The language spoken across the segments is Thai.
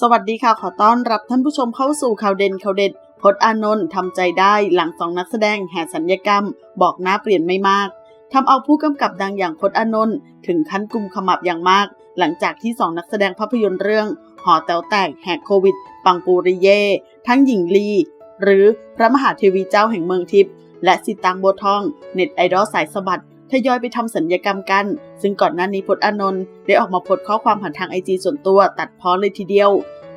สวัสดีค่ะขอต้อนรับท่านผู้ชมเข้าสู่ข่าวเด่นข่าวเด็ดพจน์อานนท์ทำใจได้หลังสองนักแสดงแห่สัญญกรรม บอกหน้าเปลี่ยนไม่มากทำเอาผู้กำกับดังอย่างพจน์อานนท์ถึงขั้นกุมขมับอย่างมาก หลังจากที่สองนักแสดงภาพยนตร์เรื่อง หอแต๋วแตกแหกโควิด ปังปูริเย่ทั้งหญิงลี หรือพระมหาเทวีเจ้าแห่งเมืองทิพย์และสิตางโบทอง เน็ตไอดอลสายสะบัด ทยอยไปทำสัญญกรรมกัน ซึ่งก่อนหน้านี้พจน์อานนท์ได้ออกมาโพสข้อความผ่านทางไอจีส่วนตัวตัดพ้อเลยทีเดียว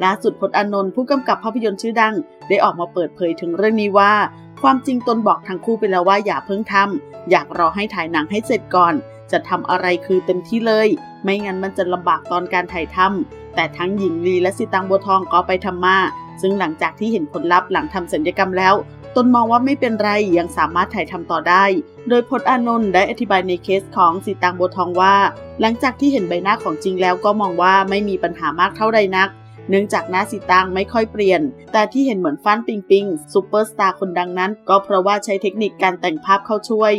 ล่าสุดพจน์อานนท์ผู้กำกับภาพยนตร์ชื่อดัง ได้ออกมาเปิดเผยถึงเรื่องนี้ว่า ความจริงตนบอกทั้งคู่ไปแล้วว่าอย่าเพิ่งทำอยากรอให้ถ่ายหนังให้เสร็จก่อน จะทำอะไรคือเต็มที่เลย ไม่งั้นมันจะลำบากตอนการถ่ายทำแต่ทั้งหญิงลีและสิตังบัวทองก็ไปทำมา ซึ่งหลังจากที่เห็นผลลัพธ์หลังทำสัญญกรรมแล้ว ตนมองว่าไม่เป็นไรยังสามารถถ่ายทำต่อได้ โดยพจน์อานนท์ได้อธิบายในเคสของสีตางโบทองว่า หลังจากที่เห็นใบหน้าของจริงแล้วก็มองว่าไม่มีปัญหามากเท่าใดนัก เนื่องจากหน้าสีตางไม่ค่อยเปลี่ยน แต่ที่เห็นเหมือนฟันปิงปิงซูเปอร์สตาร์คนดังนั้น ก็เพราะว่าใช้เทคนิคการแต่งภาพเข้าช่วย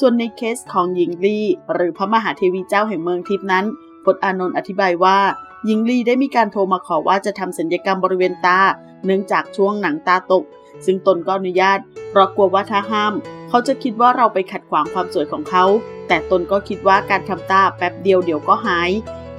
ส่วนในเคสของหญิงลีหรือพระมหาเทวีเจ้าแห่งเมืองทิพนั้นพจน์อานนท์อธิบายว่าหญิงลีได้มีการโทรมาขอว่าจะทำสัญญกรรมบริเวณตา เนื่องจากช่วงหนังตาตก ซึ่งตนก็อนุญาต เพราะกลัวว่าถ้าห้าม เขาจะคิดว่าเราไปขัดขวางความสวยของเขา แต่ตนก็คิดว่าการทำตาแป๊บเดียวเดี๋ยวก็หาย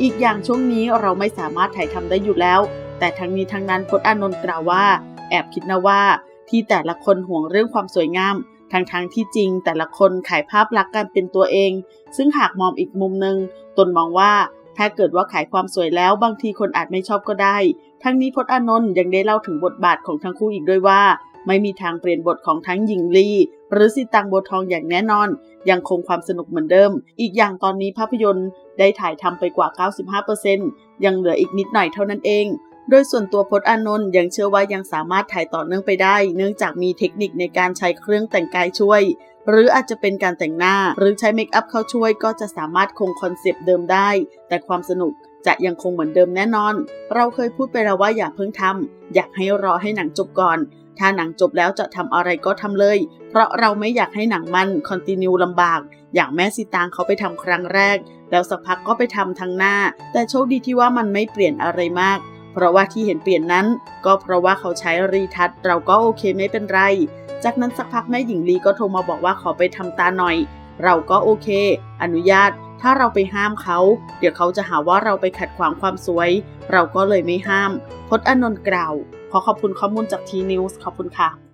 อีกอย่างช่วงนี้เราไม่สามารถถ่ายทำได้อยู่แล้ว แต่ทั้งนี้ทั้งนั้นพจน์อานนท์กล่าวว่า แอบคิดนะว่า ที่แต่ละคนห่วงเรื่องความสวยงามทั้งทั้งที่จริงแต่ละคนขายภาพลักษณ์การเป็นตัวเอง ซึ่งหากมองอีกมุมหนึ่งตนมองว่า ถ้าเกิดว่าขายความสวยแล้วบางทีคนอาจไม่ชอบก็ได้ ทั้งนี้พจน์อานนท์ยังได้เล่าถึงบทบาทของทั้งคู่อีกด้วยว่า ไม่มีทางเปลี่ยนบทของทั้งหญิงลีหรือสิตังโบทองอย่างแน่นอน ยังคงความสนุกเหมือนเดิม อีกอย่างตอนนี้ภาพยนตร์ได้ถ่ายทำไปกว่า 95%ยังเหลืออีกนิดหน่อยเท่านั้นเอง โดยส่วนตัวพจน์อานนท์ยังเชื่อว่ายังสามารถถ่ายต่อเนื่องไปได้ เนื่องจากมีเทคนิคในการใช้เครื่องแต่งกายช่วย หรืออาจจะเป็นการแต่งหน้า หรือใช้เมคอัพเข้าช่วยก็จะสามารถคงคอนเซปต์เดิมได้ แต่ความสนุกจะยังคงเหมือนเดิมแน่นอน เราเคยพูดไปแล้วว่าอย่าเพิ่งทำอยากให้รอให้หนังจบก่อน ถ้าหนังจบแล้วจะทำอะไรก็ทำเลย เพราะเราไม่อยากให้หนังมันคอนติเนียลำบาก อย่างแม่สีตางเขาไปทำครั้งแรก แล้วสักพักก็ไปทำทางหน้า แต่โชคดีที่ว่ามันไม่เปลี่ยนอะไรมาก เพราะว่าที่เห็นเปลี่ยนนั้น ก็เพราะว่าเขาใช้รีทัชเราก็โอเคไม่เป็นไร จากนั้นสักพักแม่หญิงลีก็โทรมาบอกว่าขอไปทำตาหน่อย เราก็โอเค อนุญาต ถ้าเราไปห้ามเขา เดี๋ยวเขาจะหาว่าเราไปขัดขวางความสวย เราก็เลยไม่ห้ามพจน์อนนท์กล่าว ขอขอบคุณข้อมูลจากทีนิวส์ขอบคุณค่ะ